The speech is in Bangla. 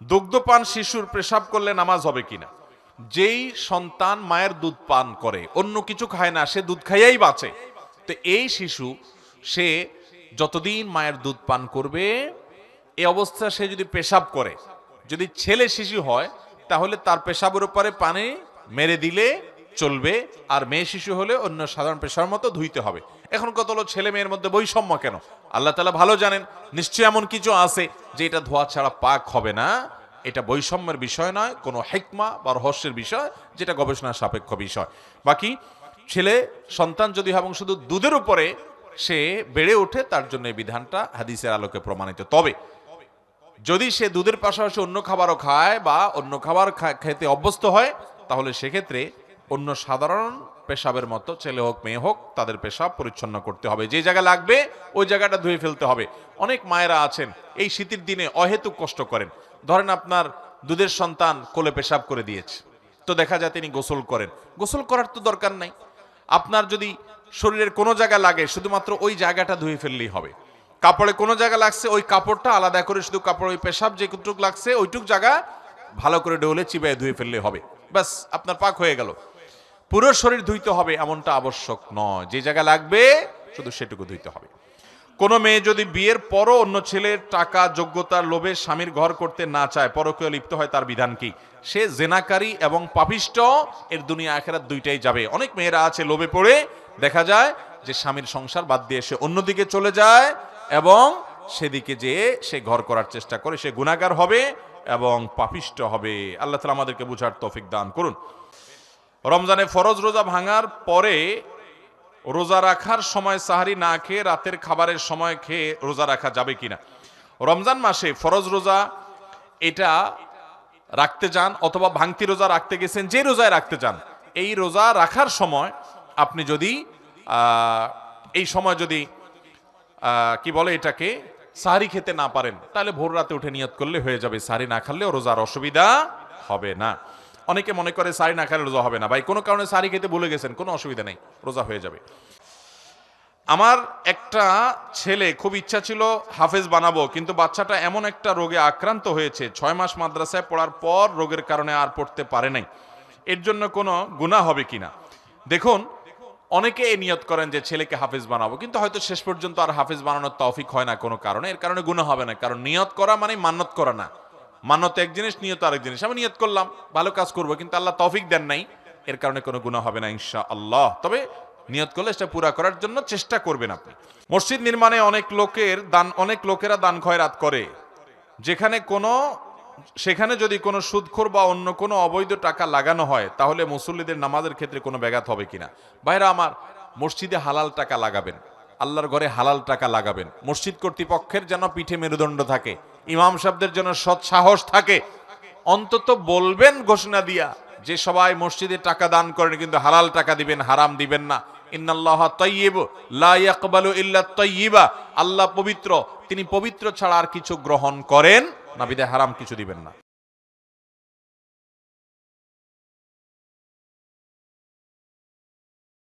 দুগ্ধপান শিশুর পেশাব করলে নামাজ হবে কিনা? যেই সন্তান মায়ের দুধ পান করে, অন্য কিছু খায় না, সে দুধ খাইয়াই বাঁচে। তো এই শিশু, সে যতদিন মায়ের দুধ পান করবে এই অবস্থা সে যদি পেশাব করে, যদি ছেলে শিশু হয়, তাহলে তার পেশাবের উপরে পানি মেরে দিলে চলবে, আর মেয়ে শিশু হলে অন্য সাধারণ পেশার মতো ধুইতে হবে। এখন কত হলো ছেলে মেয়ের মধ্যে বৈষম্য কেন? আল্লাহ তালা ভালো জানেন, নিশ্চয়ই এমন কিছু আছে যে এটা ধোয়া ছাড়া পাক হবে না। এটা বৈষম্যের বিষয় নয়, কোনো হেকমা বা রহস্যের বিষয়, যেটা গবেষণা সাপেক্ষ বিষয়। বাকি, ছেলে, সন্তান যদি এবং শুধু দুধের উপরে সে বেড়ে ওঠে, তার জন্য এই বিধানটা হাদিসের আলোকে প্রমাণিত। তবে, যদি সে দুধের পাশাপাশি অন্য খাবারও খায় বা অন্য খাবার খেতে অভ্যস্ত হয়, তাহলে সেক্ষেত্রে অন্য সাধারণ পেশাবের মতো, ছেলে হোক, মেয়ে হোক, তাদের পেশাব পরিচ্ছন্ন করতে হবে। যে জায়গা লাগবে, ওই জায়গাটা ধুয়ে ফেলতে হবে। অনেক মায়েরা আছেন, এই শীতের দিনে অহেতুক কষ্ট করেন। ধরেন আপনার দুধের সন্তান কোলে পেশাব করে দিয়েছে, তো দেখা যায় তিনি গোসল করেন। গোসল করার তো দরকার নাই। আপনার যদি শরীরের কোনো জায়গা লাগে, শুধুমাত্র ওই জায়গাটা ধুয়ে ফেললেই হবে। কাপড়ে কোনো জায়গা লাগছে, ওই কাপড়টা আলাদা করে শুধু কাপড়, ওই পেশাব যেটুক লাগছে, ওইটুক জায়গা ভালো করে ডোলে চিবায় ধুয়ে ফেললে হবে। ব্যাস, আপনার পাক হয়ে গেল। পুরো শরীর ধুইতে হবে এমনটা আবশ্যক নয়। যে জায়গা লাগবে, শুধু সেটুকু ধুইতে হবে। কোনো মেয়ে যদি বিয়ের পরও অন্য ছেলের টাকা যোগ্যতার লোভে স্বামীর ঘর করতে না চায়, পরকীয় লিপ্ত হয়, তার বিধান কি? সে জেনাকারী এবং পাপিষ্ট, এর দুনিয়া আখেরাত দুইটাই যাবে। অনেক মেয়েরা আছে লোভে পড়ে, দেখা যায় যে স্বামীর সংসার বাদ দিয়ে সে অন্যদিকে চলে যায় এবং সেদিকে যেয়ে সে ঘর করার চেষ্টা করে, সে গুণাগার হবে এবং পাপিষ্ট হবে। আল্লাহ তালা আমাদেরকে বুঝার তৌফিক দান করুন। রমজানে ফরজ রোজা ভাঙার পরে রোজা রাখার সময় সাহারি না খেয়ে রাতের খাবারের সময় খেয়ে রোজা রাখা যাবে কিনা? রমজান মাসে ফরজ রোজা এটা রাখতে যান অথবা ভাঙতি রোজা রাখতে গেছেন, যে রোজায় রাখতে যান এই রোজা রাখার সময় আপনি যদি এই সময় যদি কি বলে এটাকে, সাহারি খেতে না পারেন, তাহলে ভোর রাতে উঠে নিয়ত করলে হয়ে যাবে, সাহারি না খালেও রোজার অসুবিধা হবে না। অনেকে মনে করে সারি না খেলে রোজা হবে না। ভাই, কোনো কারণে সারি খেতে ভুলে গেছেন, কোনো অসুবিধা নেই, রোজা হয়ে যাবে। আমার একটা ছেলে খুব ইচ্ছা ছিল হাফেজ বানাবো, কিন্তু বাচ্চাটা এমন একটা রোগে আক্রান্ত হয়েছে, ছয় মাস মাদ্রাসায় পড়ার পর রোগের কারণে আর পড়তে পারে নাই। এর জন্য কোনো গুণা হবে কিনা? দেখুন, অনেকে এই নিয়ত করেন যে ছেলেকে হাফেজ বানাবো, কিন্তু হয়তো শেষ পর্যন্ত আর হাফেজ বানানোর তৌফিক হয় না কোনো কারণে, এর কারণে গুণা হবে না, কারণ নিয়ত করা মানে মান্নত করা না। মান্নত এক জিনিস, নিয়ত আরেক জিনিস। আমি নিয়ত করলাম, ভালো কাজ করব, কিন্তু আল্লাহ তৌফিক দেন নাই। এর কারণে কোনো গুণা হবে না ইনশা আল্লাহ তবে নিয়ত করলে সেটা পুরা করার জন্য চেষ্টা করবেন আপনি। মসজিদ নির্মাণে অনেক লোকের দান, অনেক লোকেরা দান খয়রাত করে। যেখানে কোনো, সেখানে যদি কোনো সুদখোর বা অন্য কোনো অবৈধ টাকা লাগানো হয়, তাহলে মুসল্লিদের নামাজের ক্ষেত্রে কোনো ব্যাঘাত হবে কিনা? বাইরা আমার, মসজিদে হালাল টাকা লাগাবেন। আল্লাহর ঘরে হালাল টাকা লাগাবেন। মসজিদ কর্তৃপক্ষের যেন পিঠে মেরুদণ্ড থাকে। ইমাম সাহেবদের যেন সৎ সাহস থাকে। অন্তত বলবেন ঘোষণা দিয়া যে সবাই মসজিদে টাকা দান করেন কিন্তু হালাল টাকা দিবেন, হারাম দিবেন না। ইন্নাল্লাহ আল্লাহ পবিত্র, তিনি পবিত্র ছাড়া আর কিছু গ্রহণ করেন, না হারাম কিছু দিবেন না।